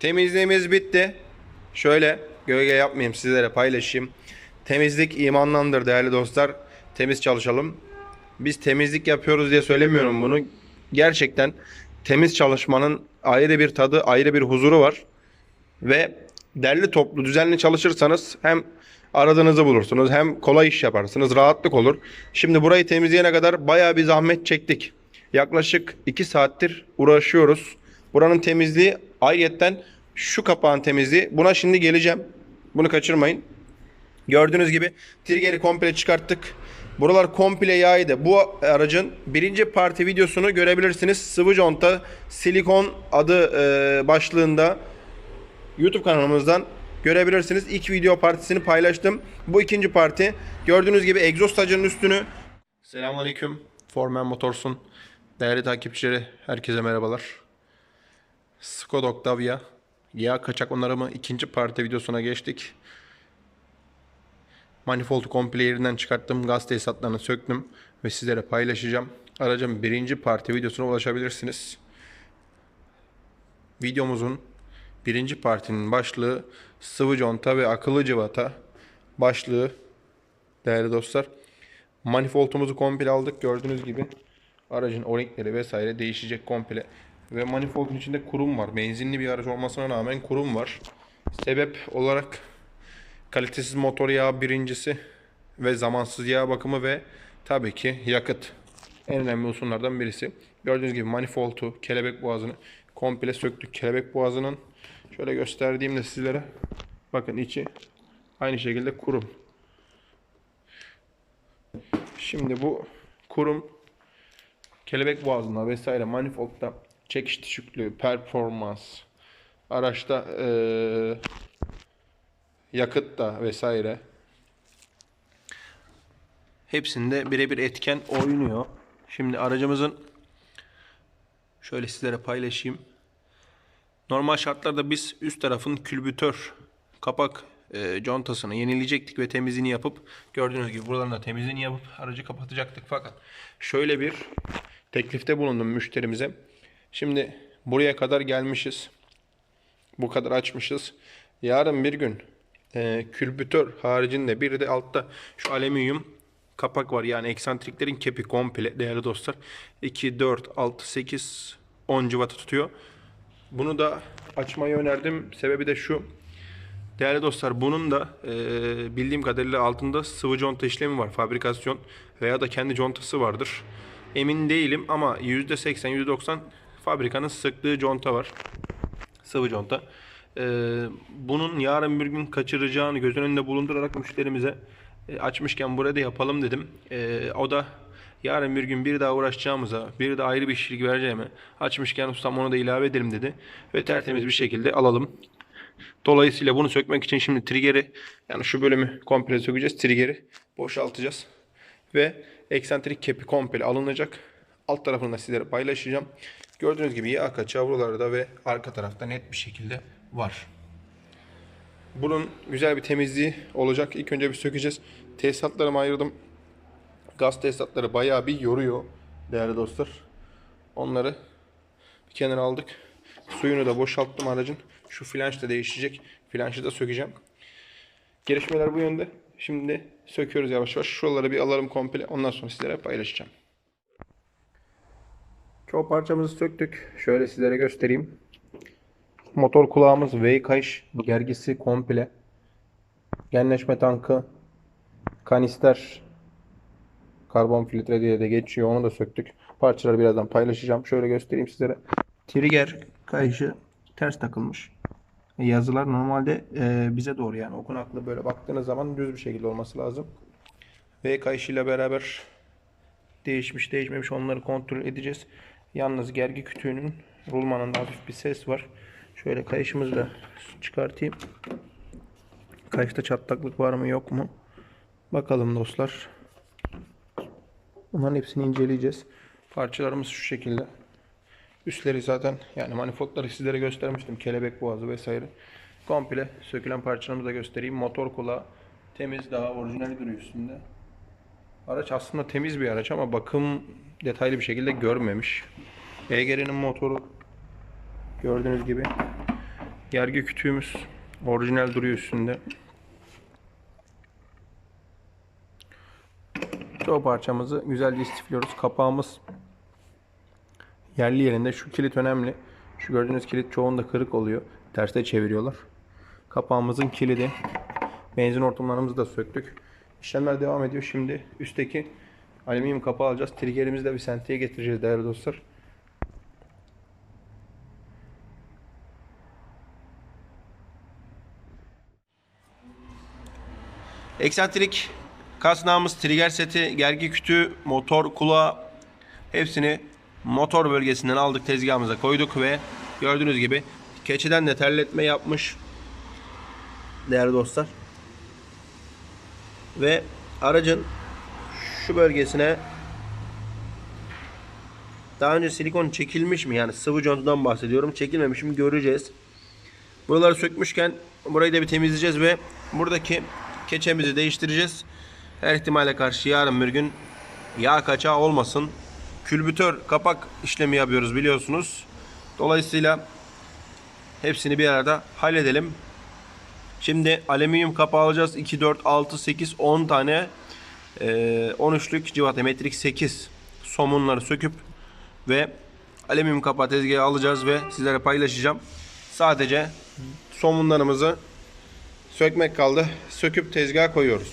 Temizliğimiz bitti. Şöyle gölge yapmayayım sizlere paylaşayım. Temizlik imandandır değerli dostlar. Temiz çalışalım. Biz temizlik yapıyoruz diye söylemiyorum bunu. Gerçekten temiz çalışmanın ayrı bir tadı, ayrı bir huzuru var. Ve derli toplu, düzenli çalışırsanız hem aradığınızı bulursunuz hem kolay iş yaparsınız, rahatlık olur. Şimdi burayı temizleyene kadar bayağı bir zahmet çektik. Yaklaşık 2 saattir uğraşıyoruz. Buranın temizliği ayrıyetten şu kapağın temizliği. Buna şimdi geleceğim. Bunu kaçırmayın. Gördüğünüz gibi trigger'i komple çıkarttık. Buralar komple yağydı. Bu aracın birinci parti videosunu görebilirsiniz. Sıvı conta silikon adı e, başlığında YouTube kanalımızdan görebilirsiniz. İlk video partisini paylaştım. Bu ikinci parti. Gördüğünüz gibi egzoz tacının üstünü. Selamünaleyküm. Formen Motors'un değerli takipçileri herkese merhabalar. Skoda Octavia yağ kaçak onarımı ikinci parti videosuna geçtik. Manifold'u komple yerinden çıkarttım. Gaz tesisatlarını söktüm ve sizlere paylaşacağım. Aracın birinci parti videosuna ulaşabilirsiniz. Videomuzun birinci partinin başlığı sıvı conta ve akıllı cıvata başlığı değerli dostlar. Manifoldumuzu komple aldık gördüğünüz gibi. Aracın o-ringleri vesaire değişecek komple. Ve manifoldun içinde kurum var. Benzinli bir araç olmasına rağmen kurum var. Sebep olarak kalitesiz motor yağı birincisi ve zamansız yağ bakımı ve tabii ki yakıt. En önemli unsurlardan birisi. Gördüğünüz gibi manifoldu, kelebek boğazını komple söktük. Kelebek boğazının şöyle gösterdiğimde sizlere bakın içi aynı şekilde kurum. Şimdi bu kurum kelebek boğazında vesaire manifoldda çekiş düşüklüğü, performans, araçta eee yakıtta vesaire hepsinde birebir etken oynuyor. Şimdi aracımızın şöyle sizlere paylaşayım. Normal şartlarda biz üst tarafın külbütör kapak e, contasını yenileyecektik ve temizliğini yapıp gördüğünüz gibi buraların da temizliğini yapıp aracı kapatacaktık. Fakat şöyle bir teklifte bulundum müşterimize. Şimdi buraya kadar gelmişiz. Bu kadar açmışız. Yarın bir gün e, külbütör haricinde bir de altta şu alüminyum kapak var. Yani eksantriklerin kepi komple değerli dostlar. 2, 4, 6, 8, 10 cıvata tutuyor. Bunu da açmayı önerdim. Sebebi de şu. Değerli dostlar bunun da e, bildiğim kadarıyla altında sıvı conta işlemi var. Fabrikasyon veya da kendi contası vardır. Emin değilim ama %80 %90 fabrikanın sıktığı conta var. Sıvı conta. E, bunun yarın bir gün kaçıracağını göz önünde bulundurarak müşterimize e, açmışken buraya da yapalım dedim. E, o da yarın bir gün bir daha uğraşacağımıza, bir de ayrı bir işçilik vereceğime açmışken ustam onu da ilave edelim dedi. Ve tertemiz bir şekilde alalım. Dolayısıyla bunu sökmek için şimdi triggeri yani şu bölümü komple sökeceğiz. Triggeri boşaltacağız. Ve eksantrik kepi komple alınacak. Alt tarafını da sizlere paylaşacağım. Gördüğünüz gibi yağ kaçağı buralarda ve arka tarafta net bir şekilde var. Bunun güzel bir temizliği olacak. İlk önce bir sökeceğiz. Tesisatlarımı ayırdım. Gaz tesisatları bayağı bir yoruyor değerli dostlar. Onları bir kenara aldık. Suyunu da boşalttım aracın. Şu flanş da değişecek. Flanşı da sökeceğim. Gelişmeler bu yönde. Şimdi söküyoruz yavaş yavaş. Şuraları bir alalım komple. Ondan sonra sizlere paylaşacağım. Çoğu parçamızı söktük. Şöyle sizlere göstereyim. Motor kulağımız V kayış gergisi komple. Genleşme tankı, kanister, karbon filtre diye de geçiyor. Onu da söktük. Parçaları birazdan paylaşacağım. Şöyle göstereyim sizlere. Trigger kayışı ters takılmış. E, Yazılar normalde e, bize doğru yani okunaklı böyle baktığınız zaman düz bir şekilde olması lazım. V kayışıyla beraber değişmiş değişmemiş onları kontrol edeceğiz. Yalnız gergi kütüğünün rulmanında hafif bir ses var. Şöyle kayışımızı da çıkartayım. Kayışta çatlaklık var mı yok mu? Bakalım dostlar. Bunların hepsini inceleyeceğiz. Parçalarımız şu şekilde. Üstleri zaten yani manifoldları sizlere göstermiştim. Kelebek boğazı vesaire. Komple sökülen parçalarımızı da göstereyim. Motor kulağı temiz daha orijinal duruyor üstünde. Araç aslında temiz bir araç ama bakım detaylı bir şekilde görmemiş. EGR'nin motoru gördüğünüz gibi Gergi kütüğümüz orijinal duruyor üstünde. Çoğu parçamızı güzelce istifliyoruz. Kapağımız yerli yerinde. Şu kilit önemli. Şu gördüğünüz kilit çoğunda kırık oluyor. Terste çeviriyorlar. Kapağımızın kilidi. Benzin hortumlarımızı da söktük. İşlemler devam ediyor. Şimdi üstteki alüminyum kapağı alacağız. Triggerimizi de bir senteye getireceğiz değerli dostlar. Eksantrik kasnağımız, trigger seti, gergi kütüğü, motor kulağı hepsini motor bölgesinden aldık tezgahımıza koyduk ve gördüğünüz gibi keçiden de terletme yapmış değerli dostlar. Ve aracın şu bölgesine daha önce silikon çekilmiş mi? Yani sıvı contadan bahsediyorum. Çekilmemiş mi göreceğiz. Buraları sökmüşken burayı da bir temizleyeceğiz ve buradaki keçemizi değiştireceğiz. Her ihtimale karşı yarın bir gün yağ kaçağı olmasın. Külbütör kapak işlemi yapıyoruz biliyorsunuz. Dolayısıyla hepsini bir arada halledelim. Şimdi alüminyum kapağı alacağız. 2, 4, 6, 8, 10 tane e, 13'lük civata metrik 8 somunları söküp ve alüminyum kapağı tezgahı alacağız ve sizlere paylaşacağım. Sadece somunlarımızı sökmek kaldı. Söküp tezgaha koyuyoruz.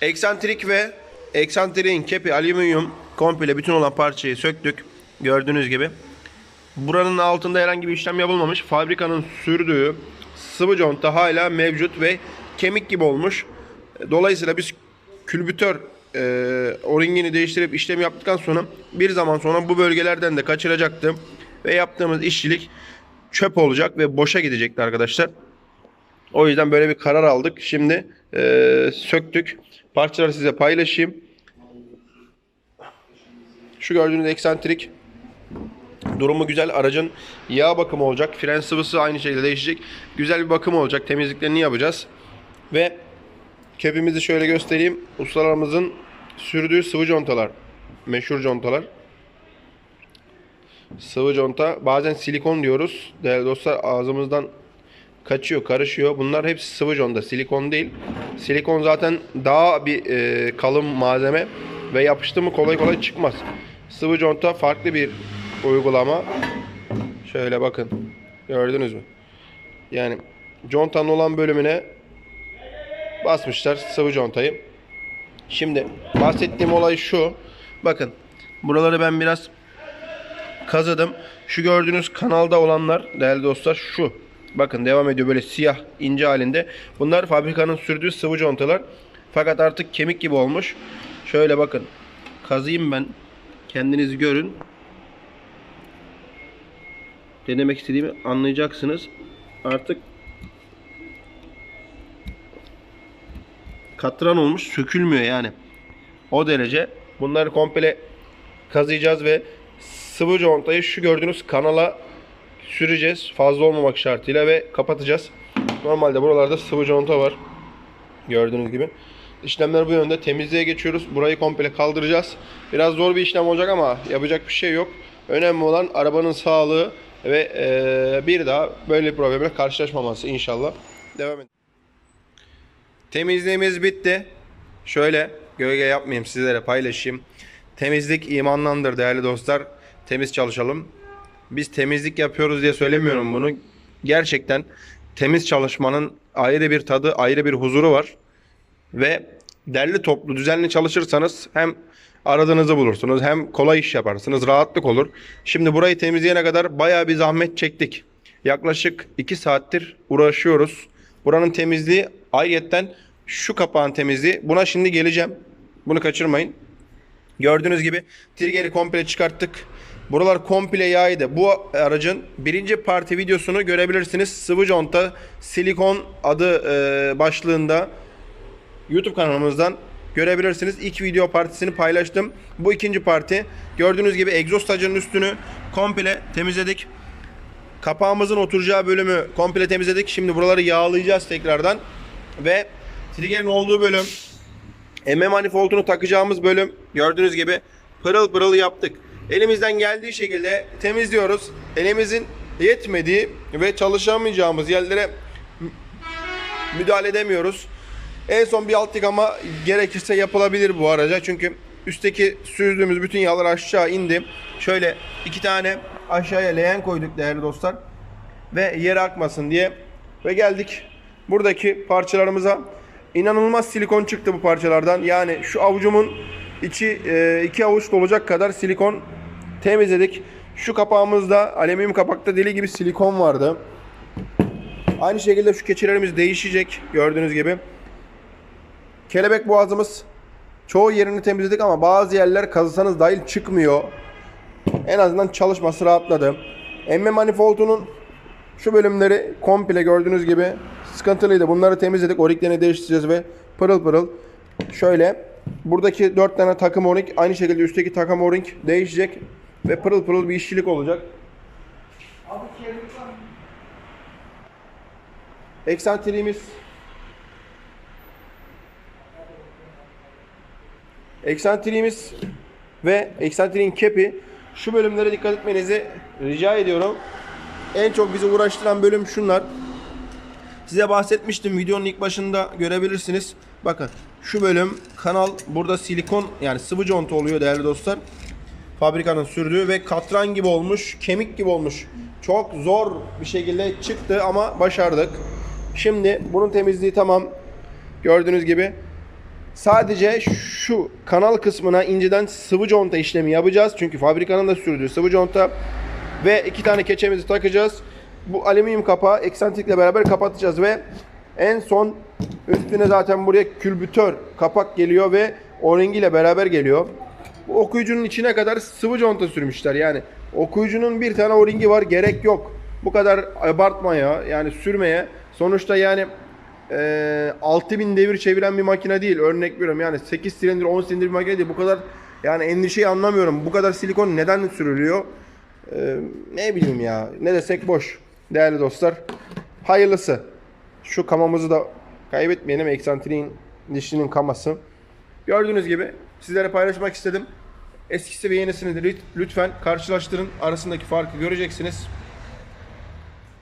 Eksantrik ve eksantriğin kepi alüminyum komple bütün olan parçayı söktük. Gördüğünüz gibi. Buranın altında herhangi bir işlem yapılmamış. Fabrikanın sürdüğü sıvı conta hala mevcut ve kemik gibi olmuş. Dolayısıyla biz külbütör e, o-ringini değiştirip işlem yaptıktan sonra bir zaman sonra bu bölgelerden de kaçıracaktım. Ve yaptığımız işçilik çöp olacak ve boşa gidecekti arkadaşlar. O yüzden böyle bir karar aldık. Şimdi e, söktük. Parçaları size paylaşayım. Şu gördüğünüz eksantrik durumu güzel. Aracın yağ bakımı olacak. Fren sıvısı aynı şekilde değişecek. Güzel bir bakım olacak. Temizliklerini yapacağız. Ve kepimizi şöyle göstereyim. Ustalarımızın sürdüğü sıvı contalar. Meşhur contalar. Sıvı conta. Bazen silikon diyoruz. Değerli dostlar ağzımızdan kaçıyor, karışıyor. Bunlar hepsi sıvı conta. Silikon değil. Silikon zaten daha bir e, kalın malzeme ve yapıştı mı kolay kolay çıkmaz. Sıvı conta farklı bir uygulama. Şöyle bakın. Gördünüz mü? Yani contanın olan bölümüne basmışlar sıvı contayı. Şimdi bahsettiğim olay şu. Bakın buraları ben biraz kazıdım. Şu gördüğünüz kanalda olanlar değerli dostlar şu. Bakın devam ediyor böyle siyah ince halinde. Bunlar fabrikanın sürdüğü sıvı contalar. Fakat artık kemik gibi olmuş. Şöyle bakın. Kazıyım ben. Kendiniz görün. Ne demek istediğimi anlayacaksınız. Artık katran olmuş sökülmüyor yani. O derece. Bunları komple kazıyacağız ve sıvı contayı şu gördüğünüz kanala süreceğiz. Fazla olmamak şartıyla ve kapatacağız. Normalde buralarda sıvı conta var. Gördüğünüz gibi. İşlemler bu yönde. Temizliğe geçiyoruz. Burayı komple kaldıracağız. Biraz zor bir işlem olacak ama yapacak bir şey yok. Önemli olan arabanın sağlığı ve eee, bir daha böyle problemle karşılaşmaması inşallah. Devam edelim. Temizliğimiz bitti. Şöyle gölge yapmayayım sizlere paylaşayım. Temizlik imandandır değerli dostlar. Temiz çalışalım. Biz temizlik yapıyoruz diye söylemiyorum bunu. Gerçekten temiz çalışmanın ayrı bir tadı, ayrı bir huzuru var. Ve derli toplu, düzenli çalışırsanız hem aradığınızı bulursunuz hem kolay iş yaparsınız, rahatlık olur. Şimdi burayı temizleyene kadar bayağı bir zahmet çektik. Yaklaşık 2 saattir uğraşıyoruz. Buranın temizliği ayrıyetten şu kapağın temizliği. Buna şimdi geleceğim. Bunu kaçırmayın. Gördüğünüz gibi trigger'i komple çıkarttık. Buralar komple yağydı. Bu aracın birinci parti videosunu görebilirsiniz. Sıvı conta silikon adı e, başlığında YouTube kanalımızdan görebilirsiniz. İlk video partisini paylaştım. Bu ikinci parti. Gördüğünüz gibi egzoz tacının üstünü komple temizledik. Kapağımızın oturacağı bölümü komple temizledik. Şimdi buraları yağlayacağız tekrardan. Ve trigger'in olduğu bölüm emme manifoldunu takacağımız bölüm gördüğünüz gibi pırıl pırıl yaptık. Elimizden geldiği şekilde temizliyoruz. Elimizin yetmediği ve çalışamayacağımız yerlere müdahale edemiyoruz. En son bir alt yıkama gerekirse yapılabilir bu araca. Çünkü üstteki süzdüğümüz bütün yağlar aşağı indi. Şöyle iki tane aşağıya leğen koyduk değerli dostlar. Ve yere akmasın diye. Ve geldik buradaki parçalarımıza. İnanılmaz silikon çıktı bu parçalardan. Yani şu avucumun içi e, iki avuç dolacak kadar silikon temizledik. Şu kapağımızda alüminyum kapakta deli gibi silikon vardı. Aynı şekilde şu keçilerimiz değişecek gördüğünüz gibi. Kelebek boğazımız çoğu yerini temizledik ama bazı yerler kazısanız dahil çıkmıyor. En azından çalışması rahatladı. Emme manifoldunun şu bölümleri komple gördüğünüz gibi sıkıntılıydı. Bunları temizledik. Oriklerini değiştireceğiz ve pırıl pırıl şöyle buradaki 4 tane takım orik aynı şekilde üstteki takım orik değişecek ve pırıl pırıl bir işçilik olacak. Eksantriğimiz eksantriğimiz ve eksantriğin kepi şu bölümlere dikkat etmenizi rica ediyorum. En çok bizi uğraştıran bölüm şunlar. Size bahsetmiştim videonun ilk başında görebilirsiniz. Bakın şu bölüm kanal burada silikon yani sıvı conta oluyor değerli dostlar. Fabrikanın sürdüğü ve katran gibi olmuş, kemik gibi olmuş. Çok zor bir şekilde çıktı ama başardık. Şimdi bunun temizliği tamam. Gördüğünüz gibi Sadece şu kanal kısmına inceden sıvı conta işlemi yapacağız. Çünkü fabrikanın da sürdüğü sıvı conta. Ve iki tane keçemizi takacağız. Bu alüminyum kapağı eksantrikle beraber kapatacağız ve en son üstüne zaten buraya külbütör kapak geliyor ve o ile beraber geliyor. Bu okuyucunun içine kadar sıvı conta sürmüşler. Yani okuyucunun bir tane o-ringi var gerek yok. Bu kadar abartmaya yani sürmeye. Sonuçta yani e, 6000 devir çeviren bir makine değil. Örnek veriyorum yani 8 silindir 10 silindir bir makine değil. Bu kadar yani endişeyi anlamıyorum. Bu kadar silikon neden sürülüyor? E, ne bileyim ya. Ne desek boş. Değerli dostlar. Hayırlısı. Şu kamamızı da kaybetmeyelim. Eksantriğin dişlinin kaması. Gördüğünüz gibi sizlere paylaşmak istedim. Eskisi ve yenisini de lütfen karşılaştırın. Arasındaki farkı göreceksiniz.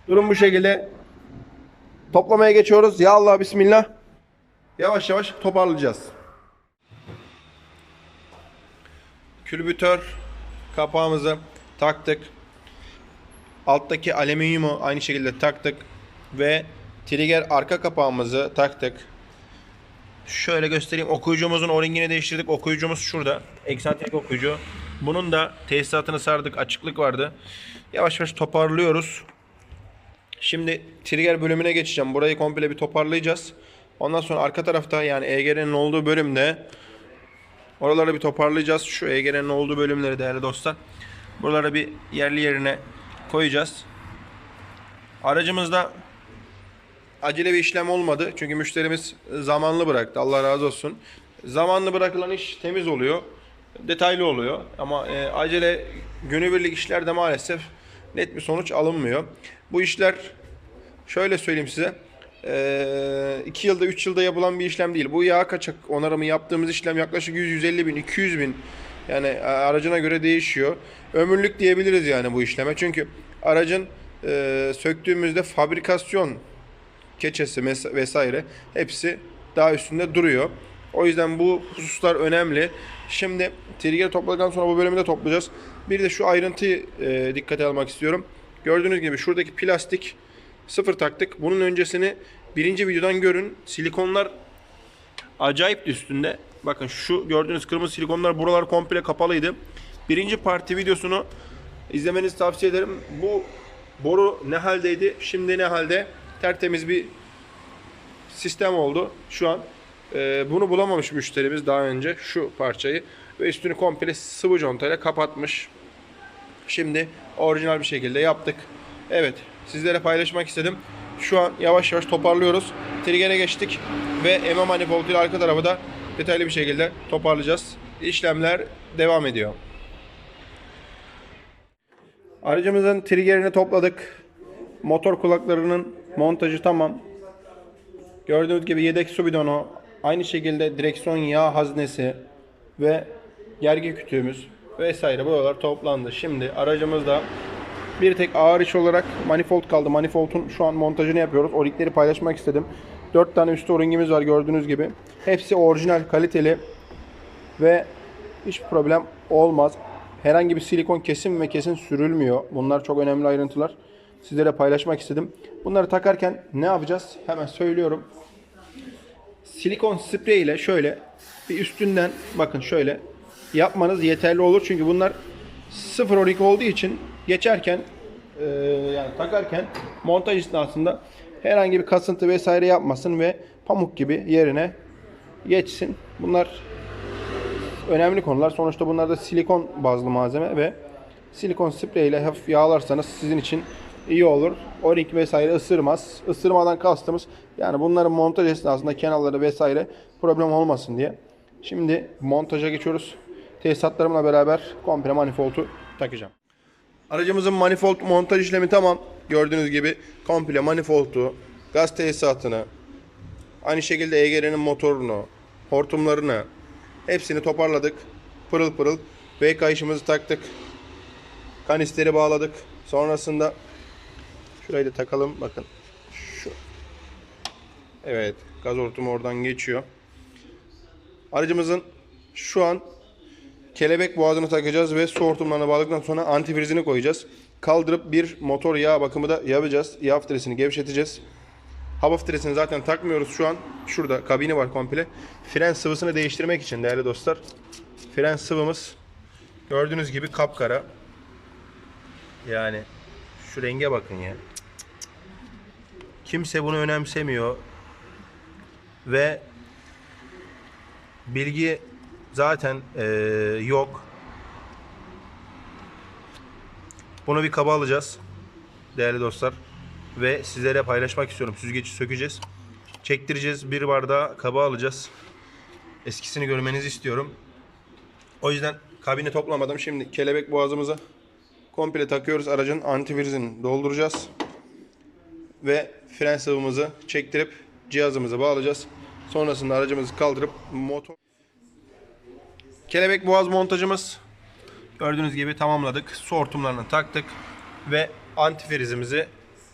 Durum bu şekilde. Toplamaya geçiyoruz. Ya Allah bismillah. Yavaş yavaş toparlayacağız. Külbütör kapağımızı taktık. Alttaki alüminyumu aynı şekilde taktık ve trigger arka kapağımızı taktık. Şöyle göstereyim. Okuyucumuzun o-ringini değiştirdik. Okuyucumuz şurada. Eksantrik okuyucu. Bunun da tesisatını sardık. Açıklık vardı. Yavaş yavaş toparlıyoruz. Şimdi trigger bölümüne geçeceğim. Burayı komple bir toparlayacağız. Ondan sonra arka tarafta yani EGR'nin olduğu bölümde oraları bir toparlayacağız. Şu EGR'nin olduğu bölümleri değerli dostlar. Buraları bir yerli yerine koyacağız. Aracımızda acele bir işlem olmadı. Çünkü müşterimiz zamanlı bıraktı. Allah razı olsun. Zamanlı bırakılan iş temiz oluyor. Detaylı oluyor. Ama e, acele günübirlik işlerde maalesef net bir sonuç alınmıyor. Bu işler şöyle söyleyeyim size. 2 yılda 3 yılda yapılan bir işlem değil. Bu yağ kaçak onarımı yaptığımız işlem yaklaşık 100-150 bin 200 bin yani aracına göre değişiyor. Ömürlük diyebiliriz yani bu işleme. Çünkü aracın e, söktüğümüzde fabrikasyon keçesi vesaire hepsi daha üstünde duruyor. O yüzden bu hususlar önemli. Şimdi trigger topladıktan sonra bu bölümü de toplayacağız. Bir de şu ayrıntıyı e, dikkate almak istiyorum. Gördüğünüz gibi şuradaki plastik sıfır taktık. Bunun öncesini birinci videodan görün. Silikonlar acayip üstünde. Bakın şu gördüğünüz kırmızı silikonlar buralar komple kapalıydı. Birinci parti videosunu izlemenizi tavsiye ederim. Bu boru ne haldeydi? Şimdi ne halde? Tertemiz bir sistem oldu şu an. Ee, bunu bulamamış müşterimiz daha önce şu parçayı ve üstünü komple sıvı contayla kapatmış. Şimdi orijinal bir şekilde yaptık. Evet sizlere paylaşmak istedim. Şu an yavaş yavaş toparlıyoruz. Trigger'e geçtik ve EMA manifold ile arka tarafı da detaylı bir şekilde toparlayacağız. İşlemler devam ediyor. Aracımızın triggerini topladık. Motor kulaklarının montajı tamam. Gördüğünüz gibi yedek su bidonu, aynı şekilde direksiyon yağ haznesi ve gergi kütüğümüz vesaire buralar toplandı. Şimdi aracımızda Bir tek ağır iş olarak manifold kaldı. Manifold'un şu an montajını yapıyoruz. O paylaşmak istedim. 4 tane üstü o-ringimiz var gördüğünüz gibi. Hepsi orijinal, kaliteli ve hiç problem olmaz. Herhangi bir silikon kesim ve kesin sürülmüyor. Bunlar çok önemli ayrıntılar. Sizlere paylaşmak istedim. Bunları takarken ne yapacağız? Hemen söylüyorum. Silikon sprey ile şöyle bir üstünden bakın şöyle yapmanız yeterli olur. Çünkü bunlar sıfır orik olduğu için geçerken e, yani takarken montaj esnasında herhangi bir kasıntı vesaire yapmasın ve pamuk gibi yerine geçsin. Bunlar önemli konular. Sonuçta bunlar da silikon bazlı malzeme ve silikon sprey ile hafif yağlarsanız sizin için iyi olur. O-ring vesaire ısırmaz. Isırmadan kastımız yani bunların montaj esnasında kenarları vesaire problem olmasın diye. Şimdi montaja geçiyoruz. Tesisatlarımla beraber komple manifoldu takacağım. Aracımızın manifold montaj işlemi tamam. Gördüğünüz gibi komple manifoldu, gaz tesisatını, aynı şekilde EGR'nin motorunu, hortumlarını hepsini toparladık. Pırıl pırıl. V kayışımızı taktık. Kanisteri bağladık. Sonrasında şurayı da takalım. Bakın. Şu. Evet. Gaz hortumu oradan geçiyor. Aracımızın şu an kelebek boğazını takacağız ve su hortumlarına bağladıktan sonra antifrizini koyacağız. Kaldırıp bir motor yağ bakımı da yapacağız. Yağ filtresini gevşeteceğiz. Hava filtresini zaten takmıyoruz şu an. Şurada kabini var komple. Fren sıvısını değiştirmek için değerli dostlar. Fren sıvımız gördüğünüz gibi kapkara. Yani şu renge bakın ya. Kimse bunu önemsemiyor. Ve bilgi zaten eee, yok. Bunu bir kaba alacağız. Değerli dostlar. Ve sizlere paylaşmak istiyorum. Süzgeci sökeceğiz. Çektireceğiz. Bir bardağı kaba alacağız. Eskisini görmenizi istiyorum. O yüzden kabini toplamadım. Şimdi kelebek boğazımızı komple takıyoruz. Aracın antifrizini dolduracağız. Ve fren sıvımızı çektirip cihazımıza bağlayacağız. Sonrasında aracımızı kaldırıp motor Kelebek boğaz montajımız gördüğünüz gibi tamamladık. Su hortumlarını taktık ve antifrizimizi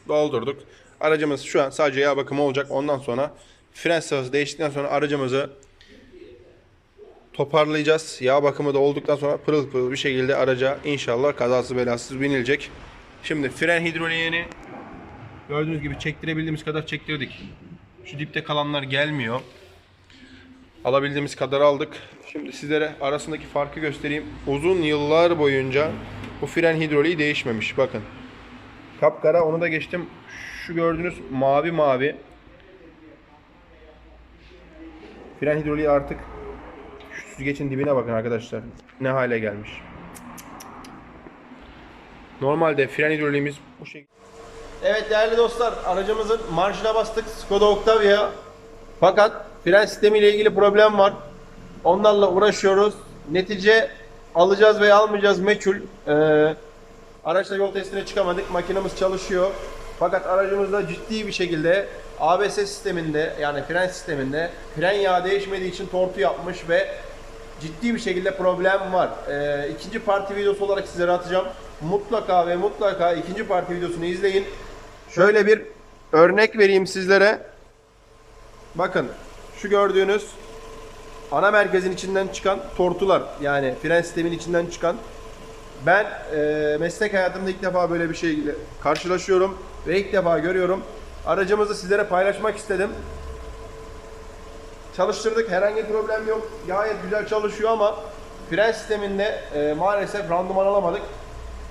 doldurduk. Aracımız şu an sadece yağ bakımı olacak. Ondan sonra fren sıvısı değiştikten sonra aracımızı toparlayacağız. Yağ bakımı da olduktan sonra pırıl pırıl bir şekilde araca inşallah kazasız belasız binilecek. Şimdi fren hidroliğini gördüğünüz gibi çektirebildiğimiz kadar çektirdik. Şu dipte kalanlar gelmiyor. Alabildiğimiz kadar aldık. Şimdi sizlere arasındaki farkı göstereyim. Uzun yıllar boyunca bu fren hidroliği değişmemiş. Bakın. Kapkara onu da geçtim. Şu gördüğünüz mavi mavi. Fren hidroliği artık şu süzgecin dibine bakın arkadaşlar. Ne hale gelmiş. Normalde fren hidroliğimiz bu şekilde. Evet değerli dostlar aracımızın marşına bastık Skoda Octavia. Fakat fren sistemi ile ilgili problem var. Onlarla uğraşıyoruz. Netice alacağız veya almayacağız meçhul. Ee, araçla yol testine çıkamadık. Makinemiz çalışıyor. Fakat aracımızda ciddi bir şekilde ABS sisteminde yani fren sisteminde fren yağı değişmediği için tortu yapmış ve ciddi bir şekilde problem var. Ee, ikinci parti videosu olarak sizlere atacağım. Mutlaka ve mutlaka ikinci parti videosunu izleyin. Şöyle bir örnek vereyim sizlere. Bakın şu gördüğünüz ana merkezin içinden çıkan tortular yani fren sistemin içinden çıkan ben e, meslek hayatımda ilk defa böyle bir şeyle karşılaşıyorum ve ilk defa görüyorum. Aracımızı sizlere paylaşmak istedim. Çalıştırdık herhangi problem yok. Gayet güzel çalışıyor ama fren sisteminde e, maalesef randıman alamadık.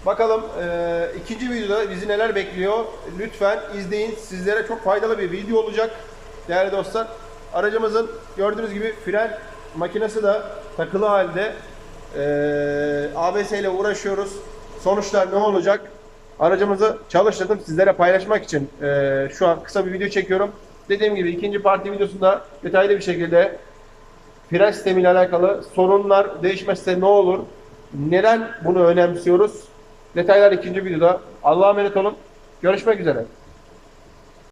Bakalım e, ikinci videoda bizi neler bekliyor. Lütfen izleyin. Sizlere çok faydalı bir video olacak. Değerli dostlar. Aracımızın gördüğünüz gibi fren makinesi de takılı halde. E, ABS ile uğraşıyoruz. Sonuçlar ne olacak? Aracımızı çalıştırdım. Sizlere paylaşmak için e, şu an kısa bir video çekiyorum. Dediğim gibi ikinci parti videosunda detaylı bir şekilde fren sistemiyle alakalı sorunlar değişmezse ne olur? Neden bunu önemsiyoruz? Detaylar ikinci videoda. Allah'a emanet olun. Görüşmek üzere.